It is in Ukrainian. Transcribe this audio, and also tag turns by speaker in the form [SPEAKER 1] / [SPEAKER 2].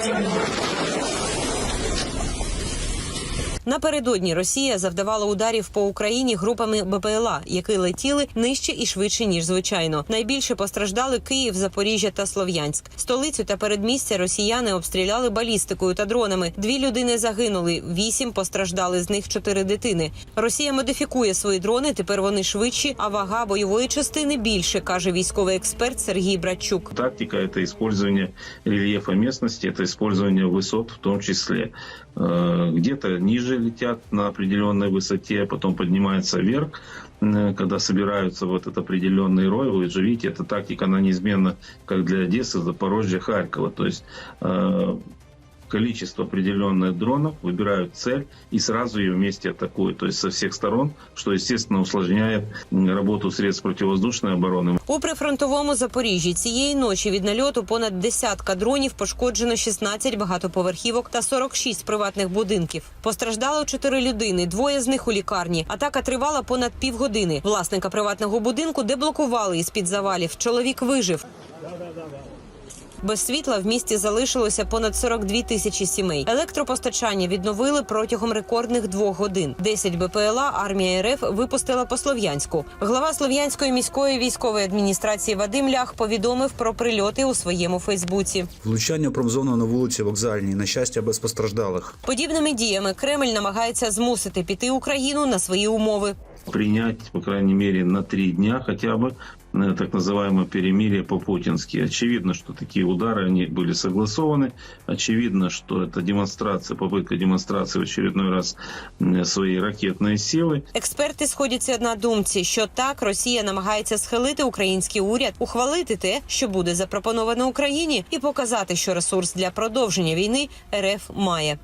[SPEAKER 1] Thank you. Напередодні Росія завдавала ударів по Україні групами БПЛА, які летіли нижче і швидше ніж звичайно. Найбільше постраждали Київ, Запоріжжя та Слов'янськ. Столицю та передмістя росіяни обстріляли балістикою та дронами. Дві людини загинули, вісім постраждали з них чотири дитини. Росія модифікує свої дрони. Тепер вони швидші, а вага бойової частини більше, каже військовий експерт Сергій Братчук.
[SPEAKER 2] Тактика – это использование рельефа местности, это использование высот в том числе. Э, Где-то ниже летят на определенной высоте, потом поднимаются вверх, когда собираются вот этот определенный рой. Вы же видите, эта тактика, она неизменна как для Одессы, Запорожья, Харькова. То есть э, количество определенных дронов, выбирают цель и сразу ее вместе атакуют. То есть со всех сторон, что, естественно, усложняет м, работу средств противовоздушной обороны.
[SPEAKER 1] У прифронтовому Запоріжжі цієї ночі від нальоту понад десятка дронів пошкоджено 16 багатоповерхівок та 46 приватних будинків. Постраждало чотири людини, двоє з них у лікарні. Атака тривала понад півгодини. Власника приватного будинку деблокували із під завалів. Чоловік вижив. Без світла в місті залишилося понад 42 тисячі сімей. Електропостачання відновили протягом рекордних двох годин. 10 БПЛА армія РФ випустила по Слов'янську. Глава Слов'янської міської військової адміністрації Вадим Лях повідомив про прильоти у своєму Фейсбуці.
[SPEAKER 3] Влучання промзону на вулиці Вокзальній, на щастя, без постраждалих.
[SPEAKER 1] Подібними діями Кремль намагається змусити піти Україну на свої умови
[SPEAKER 2] принять, по крайней мере, на три дня хотя бы э, так называемое перемирие по-путински. Очевидно, что такие удары они были согласованы. Очевидно, что это демонстрация, попытка демонстрации в очередной раз м, своей ракетной силы.
[SPEAKER 1] Експерти сходяться на думці, що так Росія намагається схилити український уряд, ухвалити те, що буде запропоновано Україні, і показати, що ресурс для продовження війни РФ має.